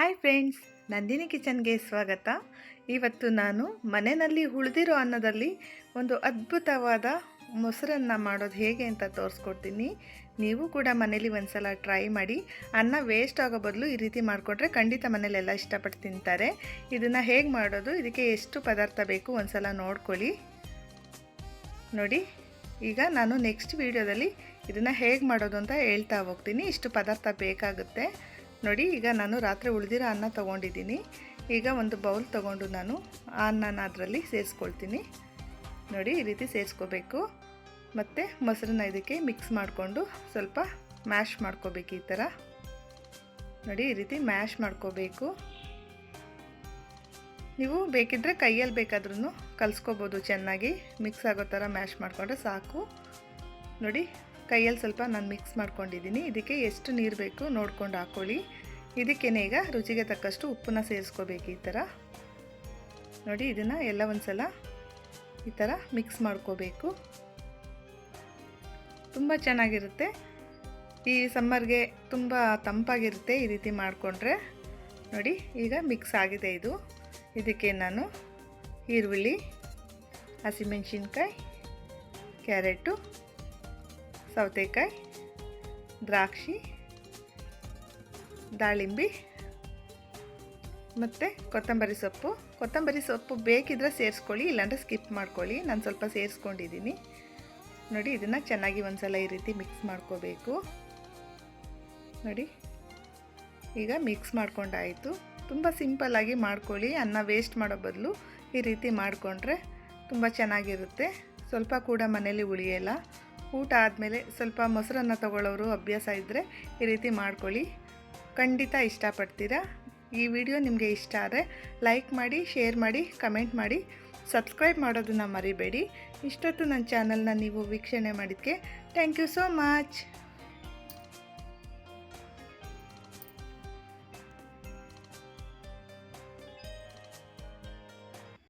Hi friends, Nandini ಕಿಚನ್ಗೆ ಸ್ವಾಗತ. ಇವತ್ತು ನಾನು ಮನೆಯಲ್ಲಿ ಉಳಿದಿರೋ ಅನ್ನದಲ್ಲಿ ಒಂದು ಅದ್ಭುತವಾದ ಮೊಸರನ್ನ ಮಾಡೋದು ಹೇಗೆ ಅಂತ ತೋರಿಸ್ಕೊಡ್ತೀನಿ. ನೀವು ಕೂಡ ಮನೇಲಿ ಒಂದು ಸಲ ಟ್ರೈ ಮಾಡಿ. ಅನ್ನ ವೇಸ್ಟ್ ಆಗೋ ಬದಲು ಈ ರೀತಿ ಮಾಡಿಕೊಟ್ರೆ ಖಂಡಿತ ಮನೇಲೆಲ್ಲ ಇಷ್ಟಪಟ್ಟು ತಿಂತಾರೆ. ಇದನ್ನು ಹೇಗೆ ಮಾಡೋದು, ಇದಕ್ಕೆ ಎಷ್ಟು ಪದಾರ್ಥ ಬೇಕು ಒಂದು ಸಲ ನೋಡ್ಕೊಳ್ಳಿ. ನೋಡಿ, ಈಗ ನಾನು ನೆಕ್ಸ್ಟ್ ವೀಡಿಯೋದಲ್ಲಿ ಇದನ್ನು ಹೇಗೆ ಮಾಡೋದು ಅಂತ ಹೇಳ್ತಾ ಹೋಗ್ತೀನಿ. ಇಷ್ಟು ಪದಾರ್ಥ ಬೇಕಾಗುತ್ತೆ. ನೋಡಿ, ಈಗ ನಾನು ರಾತ್ರಿ ಉಳಿದಿರೋ ಅನ್ನ ತೊಗೊಂಡಿದ್ದೀನಿ. ಈಗ ಒಂದು ಬೌಲ್ ತೊಗೊಂಡು ನಾನು ಆ ಅನ್ನನ ಅದರಲ್ಲಿ ಸೇರಿಸ್ಕೊಳ್ತೀನಿ. ನೋಡಿ, ಈ ರೀತಿ ಸೇರಿಸ್ಕೋಬೇಕು. ಮತ್ತು ಮೊಸರನ್ನ ಇದಕ್ಕೆ ಮಿಕ್ಸ್ ಮಾಡಿಕೊಂಡು ಸ್ವಲ್ಪ ಮ್ಯಾಶ್ ಮಾಡ್ಕೋಬೇಕು ಈ ಥರ. ನೋಡಿ, ಈ ರೀತಿ ಮ್ಯಾಶ್ ಮಾಡ್ಕೋಬೇಕು. ನೀವು ಬೇಕಿದ್ದರೆ ಕೈಯಲ್ಲಿ ಬೇಕಾದ್ರೂ ಕಲಿಸ್ಕೋಬೋದು ಚೆನ್ನಾಗಿ. ಮಿಕ್ಸ್ ಆಗೋ ಥರ ಮ್ಯಾಶ್ ಮಾಡಿಕೊಂಡ್ರೆ ಸಾಕು. ನೋಡಿ ಕೈಯಲ್ಲಿ ಸ್ವಲ್ಪ ನಾನು ಮಿಕ್ಸ್ ಮಾಡ್ಕೊಂಡಿದ್ದೀನಿ. ಇದಕ್ಕೆ ಎಷ್ಟು ನೀರು ಬೇಕು ನೋಡ್ಕೊಂಡು ಹಾಕ್ಕೊಳ್ಳಿ ಇದಕ್ಕೇನೆ ಈಗ ರುಚಿಗೆ ತಕ್ಕಷ್ಟು ಉಪ್ಪನ್ನ ಸೇರಿಸ್ಕೋಬೇಕು ಈ ಥರ. ನೋಡಿ, ಇದನ್ನು ಎಲ್ಲ ಒಂದು ಸಲ ಈ ಥರ ಮಿಕ್ಸ್ ಮಾಡ್ಕೋಬೇಕು. ತುಂಬ ಚೆನ್ನಾಗಿರುತ್ತೆ. ಈ ಸಮ್ಮರ್ಗೆ ತುಂಬ ತಂಪಾಗಿರುತ್ತೆ ಈ ರೀತಿ ಮಾಡಿಕೊಂಡ್ರೆ. ನೋಡಿ, ಈಗ ಮಿಕ್ಸ್ ಆಗಿದೆ ಇದು. ಇದಕ್ಕೆ ನಾನು ಈರುಳ್ಳಿ, ಹಸಿಮೆಣ್ಸಿನ್ಕಾಯಿ, ಕ್ಯಾರೆಟು ಸೌತೆಕಾಯಿ, ದ್ರಾಕ್ಷಿ, ದಾಳಿಂಬೆ ಮತ್ತು ಕೊತ್ತಂಬರಿ ಸೊಪ್ಪು. ಕೊತ್ತಂಬರಿ ಸೊಪ್ಪು ಬೇಕಿದ್ರೆ ಸೇರಿಸ್ಕೊಳ್ಳಿ, ಇಲ್ಲಾಂದರೆ ಸ್ಕಿಪ್ ಮಾಡ್ಕೊಳ್ಳಿ. ನಾನು ಸ್ವಲ್ಪ ಸೇರಿಸ್ಕೊಂಡಿದ್ದೀನಿ. ನೋಡಿ, ಇದನ್ನು ಚೆನ್ನಾಗಿ ಒಂದ್ಸಲ ಈ ರೀತಿ ಮಿಕ್ಸ್ ಮಾಡ್ಕೋಬೇಕು. ನೋಡಿ, ಈಗ ಮಿಕ್ಸ್ ಮಾಡ್ಕೊಂಡಾಯಿತು. ತುಂಬ ಸಿಂಪಲ್ಲಾಗಿ ಮಾಡ್ಕೊಳ್ಳಿ. ಅನ್ನ ವೇಸ್ಟ್ ಮಾಡೋ ಬದಲು ಈ ರೀತಿ ಮಾಡಿಕೊಂಡ್ರೆ ತುಂಬ ಚೆನ್ನಾಗಿರುತ್ತೆ. ಸ್ವಲ್ಪ ಕೂಡ ಮನೇಲಿ ಉಳಿಯಲ್ಲ. ಊಟ ಆದಮೇಲೆ ಸ್ವಲ್ಪ ಮೊಸರನ್ನು ತಗೊಳ್ಳೋರು ಅಭ್ಯಾಸ ಇದ್ದರೆ ಈ ರೀತಿ ಮಾಡ್ಕೊಳ್ಳಿ. ಖಂಡಿತ ಇಷ್ಟಪಡ್ತೀರಾ? ಈ ವಿಡಿಯೋ ನಿಮಗೆ ಇಷ್ಟ ಆದರೆ ಲೈಕ್ ಮಾಡಿ, ಶೇರ್ ಮಾಡಿ, ಕಮೆಂಟ್ ಮಾಡಿ. ಸಬ್ಸ್ಕ್ರೈಬ್ ಮಾಡೋದನ್ನು ಮರಿಬೇಡಿ. ಇಷ್ಟೊತ್ತು ನನ್ನ ಚಾನಲ್ನ ನೀವು ವೀಕ್ಷಣೆ ಮಾಡಿದ್ದಕ್ಕೆ ಥ್ಯಾಂಕ್ ಯು ಸೋ ಮಚ್.